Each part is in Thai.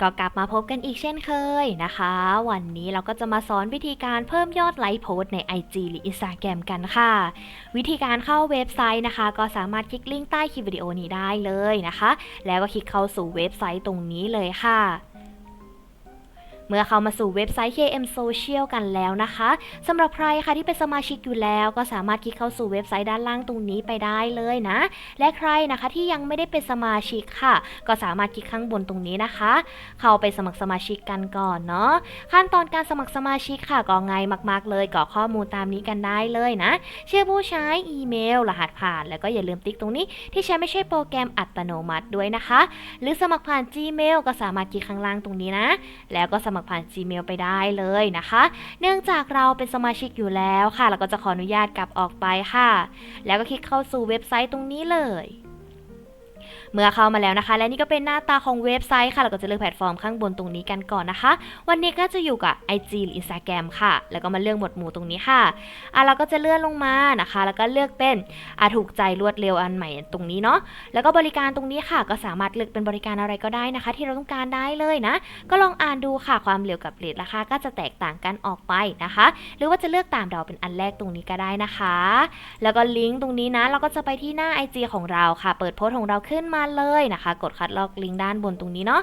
ก็กลับมาพบกันอีกเช่นเคยนะคะ วันนี้เราก็จะมาสอนวิธีการเพิ่มยอดไลค์โพสใน IG หรือ Instagram กันค่ะ วิธีการเข้าเว็บไซต์นะคะ ก็สามารถคลิกลิงก์ใต้คลิปวิดีโอนี้ได้เลยนะคะ แล้วก็คลิกเข้าสู่เว็บไซต์ตรงนี้เลยค่ะ เมื่อเข้ามาสู่เว็บไซต์ KM Social กันแล้วนะคะสำหรับใครค่ะที่เป็นสมาชิกอยู่แล้ว ก็สามารถคลิกเข้าสู่เว็บไซต์ด้านล่างตรงนี้ไปได้เลยนะ และใครนะคะที่ยังไม่ได้เป็นสมาชิกค่ะ ก็สามารถคลิกข้างบนตรงนี้นะคะ เข้าไปสมัครสมาชิกกันก่อนเนาะขั้นตอนการสมัครสมาชิกค่ะก็ง่ายมากๆ เลยกรอกข้อมูลตามนี้กันได้เลยนะชื่อผู้ใช้อีเมล รหัสผ่าน แล้วก็อย่าลืมติ๊กตรงนี้ ที่ใช้ไม่ใช่โปรแกรมอัตโนมัติด้วยนะคะ หรือสมัครผ่าน Gmail ก็สามารถคลิกข้างล่างตรงนี้นะ แล้วก็สมัครผ่าน Gmail ไปได้เลยนะคะ เนื่องจากเราเป็นสมาชิกอยู่แล้วค่ะ เราก็จะขออนุญาตกลับออกไปค่ะ แล้วก็คลิกเข้าสู่เว็บไซต์ตรงนี้เลย เมื่อเข้ามาแล้วนะคะ และนี่ก็เป็นหน้าตาของเว็บไซต์ค่ะ เราก็จะเลือกแพลตฟอร์มข้างบนตรงนี้กันก่อนนะคะ วันนี้ก็จะอยู่กับ IG หรือ Instagram ค่ะ แล้วก็มาเลือกหมวดหมู่ตรงนี้ค่ะอะเราก็จะเลื่อนลงมานะคะ แล้วก็เลือกเป็นอะถูกใจรวดเร็วอันใหม่ตรงนี้เนาะ แล้วก็บริการตรงนี้ค่ะ ก็สามารถเลือกเป็นบริการอะไรก็ได้นะคะ ที่เราต้องการได้เลยนะ ก็ลองอ่านดูค่ะ ความเร็วกับเรทราคาก็จะแตกต่างกันออกไปนะคะ หรือว่าจะเลือกตามเราเป็นอันแรกตรงนี้ก็ได้นะคะ แล้วก็ลิงก์ตรงนี้นะ เราก็จะไปที่หน้า IG ของเราค่ะ เปิดโพสต์ของเราขึ้นมาเลยนะคะ กดคัดลอกลิงก์ด้านบนตรงนี้เนาะ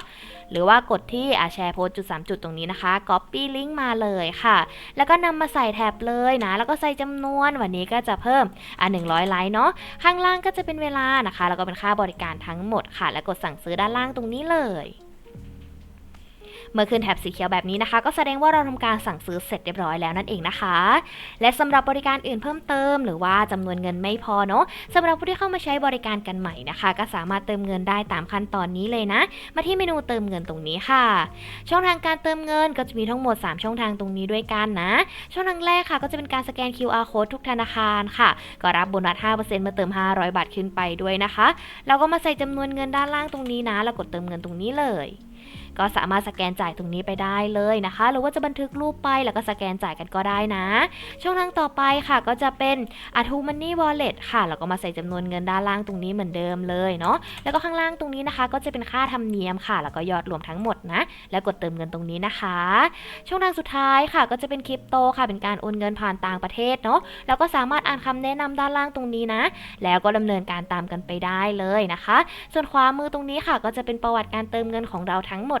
หรือว่ากดที่อะแชร์โพสจุดสามจุดตรงนี้นะคะ Copy ลิงก์มาเลยค่ะ แล้วก็นำมาใส่แท็บเลยนะ แล้วก็ใส่จำนวนวันนี้ก็จะเพิ่มอะ100 ไลค์เนาะข้างล่างก็จะเป็นเวลานะคะ แล้วก็เป็นค่าบริการทั้งหมดค่ะ แล้วกดสั่งซื้อด้านล่างตรงนี้เลย เมื่อขึ้นแท็บสีเขียวแบบนี้นะคะ ก็แสดงว่าเราทำการสั่งซื้อเสร็จเรียบร้อยแล้วนั่นเองนะคะ และสำหรับบริการอื่นเพิ่มเติม หรือว่าจำนวนเงินไม่พอเนาะสำหรับผู้ที่เข้ามาใช้บริการกันใหม่นะคะ ก็สามารถเติมเงินได้ตามขั้นตอนนี้เลยนะ มาที่เมนูเติมเงินตรงนี้ค่ะ ช่องทางการเติมเงินก็จะมีทั้งหมด 3 ช่องทางตรงนี้ด้วยกันนะ ช่องทางแรกค่ะ ก็จะเป็นการสแกน QR code ทุกธนาคารค่ะ ก็รับโบนัส 5%เมื่อเติม 500 บาทขึ้นไปด้วยนะคะ เราก็มาใส่จำนวนเงินด้านล่างตรงนี้นะ แล้วกดเติมเงินตรงนี้เลย ก็สามารถสแกนจ่ายตรงนี้ไปได้เลยนะคะ หรือว่าจะบันทึกรูปไปแล้วก็สแกนจ่ายกันก็ได้นะ ช่องทางต่อไปค่ะก็จะเป็น a t u Money Wallet ค่ะ แล้วก็มาใส่จำนวนเงินด้านล่างตรงนี้เหมือนเดิมเลยเนาะ แล้วก็ข้างล่างตรงนี้นะคะ ก็จะเป็นค่าธรรมเนียมค่ะ แล้วก็ยอดรวมทั้งหมดนะ แล้วกดเติมเงินตรงนี้นะคะ ช่องทางสุดท้ายค่ะ ก็จะเป็นคริปโตค่ะ เป็นการโอนเงินผ่านต่างประเทศเนาะ แล้วก็สามารถอ่านคำแนะนำด้านล่างตรงนี้นะ แล้วก็ดำเนินการตามกันไปได้เลยนะคะ ส่วนขวามือตรงนี้ค่ะ ก็จะเป็นประวัติการเติมเงินของเราทั้งหมด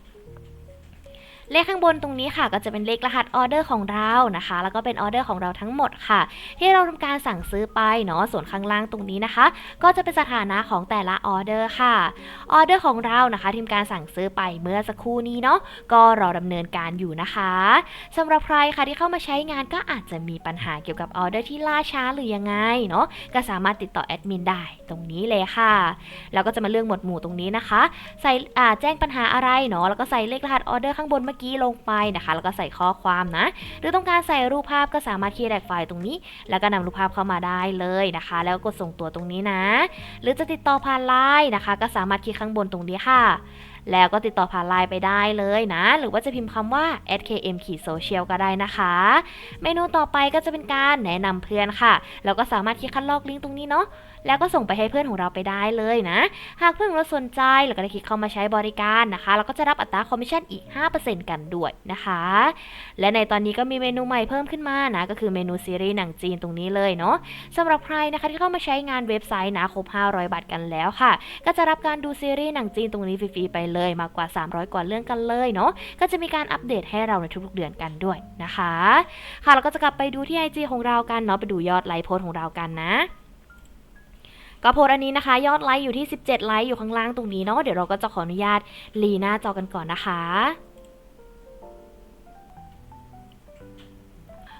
เลขข้างบนตรงนี้ค่ะ ก็จะเป็นเลขรหัสออเดอร์ของเรานะคะ แล้วก็เป็นออเดอร์ของเราทั้งหมดค่ะ ที่เราทำการสั่งซื้อไปเนาะส่วนข้างล่างตรงนี้นะคะ ก็จะเป็นสถานะของแต่ละออเดอร์ค่ะออเดอร์ของเรานะคะทีมการสั่งซื้อไปเมื่อสักครู่นี้เนาะก็รอดำเนินการอยู่นะคะสำหรับใครค่ะที่เข้ามาใช้งานก็อาจจะมีปัญหาเกี่ยวกับออเดอร์ที่ล่าช้าหรือยังไงเนาะก็สามารถติดต่อแอดมินได้ตรงนี้เลยค่ะแล้วก็จะมาเลือกหมวดหมู่ตรงนี้นะคะ ใส่อ่าแจ้งปัญหาอะไรเนาะแล้วก็ใส่เลขรหัสออเดอร์ข้างบนเมื่อกี้ลงไปนะคะ แล้วก็ใส่ข้อความนะ หรือต้องการใส่รูปภาพก็สามารถคีย์แดกไฟล์ตรงนี้ แล้วก็นำรูปภาพเข้ามาได้เลยนะคะ แล้วกดส่งตัวตรงนี้นะ หรือจะติดต่อผ่านไลน์นะคะ ก็สามารถคลิกข้างบนตรงนี้ค่ะแล้วก็ติดต่อผ่านไลน์ไปได้เลยนะ หรือว่าจะพิมพ์คำว่า @km ขีด social ก็ได้นะคะ เมนูต่อไปก็จะเป็นการแนะนำเพื่อนค่ะเราก็สามารถคลิกคัดลอกลิงก์ตรงนี้เนาะ แล้วก็ส่งไปให้เพื่อนของเราไปได้เลยนะ หากเพื่อนเราสนใจแล้วก็ได้คลิกเข้ามาใช้บริการนะคะเราก็จะรับอัตราคอมมิชชั่นอีก 5%กันด้วยนะคะ และในตอนนี้ก็มีเมนูใหม่เพิ่มขึ้นมานะ ก็คือเมนูซีรีส์หนังจีนตรงนี้เลยเนาะสำหรับใครนะคะที่เข้ามาใช้งานเว็บไซต์นะครบ 500 บาทกันแล้วค่ะ ก็จะรับการดูซีรีส์หนังจีนตรงนี้ฟรีๆไปเลยมากกว่า 300 กว่าเรื่องกันเลยเนาะก็จะมีการอัปเดตให้เราในทุกๆเดือนกันด้วยนะคะ ค่ะเราก็จะกลับไปดูที่ IG ของเรากันเนาะไปดูยอดไลค์โพสของเรากันนะ ก็โพสต์อันนี้นะคะ ยอดไลค์อยู่ที่ 17 ไลค์อยู่ข้างล่างตรงนี้เนาะเดี๋ยวเราก็จะขออนุญาตลีหน้าจอกันก่อนนะคะ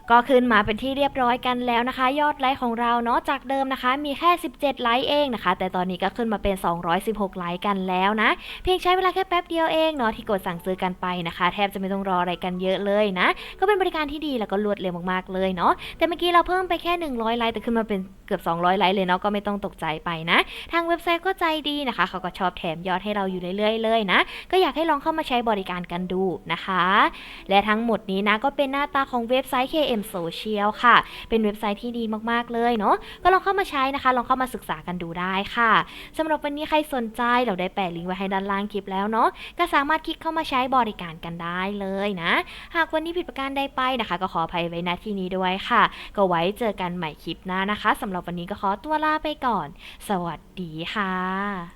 ก็ขึ้นมาเป็นที่เรียบร้อยกันแล้วนะคะ ยอดไลค์ของเราเนาะจากเดิมนะคะ มีแค่ 17 ไลค์เองนะคะ แต่ตอนนี้ก็ขึ้นมาเป็น 216 ไลค์กันแล้วนะ เพียงใช้เวลาแค่แป๊บเดียวเองเนาะที่กดสั่งซื้อกันไปนะคะ แทบจะไม่ต้องรออะไรกันเยอะเลยนะ ก็เป็นบริการที่ดีแล้วก็รวดเร็วมากๆเลยเนาะแต่เมื่อกี้เราเพิ่มไปแค่ 100 ไลค์แต่ขึ้นมาเป็นเกือบ 200 ไลค์เลยเนาะก็ไม่ต้องตกใจไปนะ ทางเว็บไซต์ก็ใจดีนะคะ เขาก็ชอบแถมยอดให้เราอยู่เรื่อยๆเลยนะ ก็อยากให้ลองเข้ามาใช้บริการกันดูนะคะ และทั้งหมดนี้นะก็เป็นหน้าตาของเว็บไซต์ KM M Social ค่ะ เป็นเว็บไซต์ที่ดีมากๆเลยเนาะก็ลองเข้ามาใช้นะคะ ลองเข้ามาศึกษากันดูได้ค่ะสำหรับวันนี้ใครสนใจเราได้แปะลิงก์ไว้ให้ด้านล่างคลิปแล้วเนาะก็สามารถคลิกเข้ามาใช้บริการกันได้เลยนะ หากวันนี้ผิดประการใดไปนะคะ ก็ขออภัยไว้ณที่นี้ด้วยค่ะ ก็ไว้เจอกันใหม่คลิปหน้านะคะสำหรับวันนี้ก็ขอตัวลาไปก่อน สวัสดีค่ะ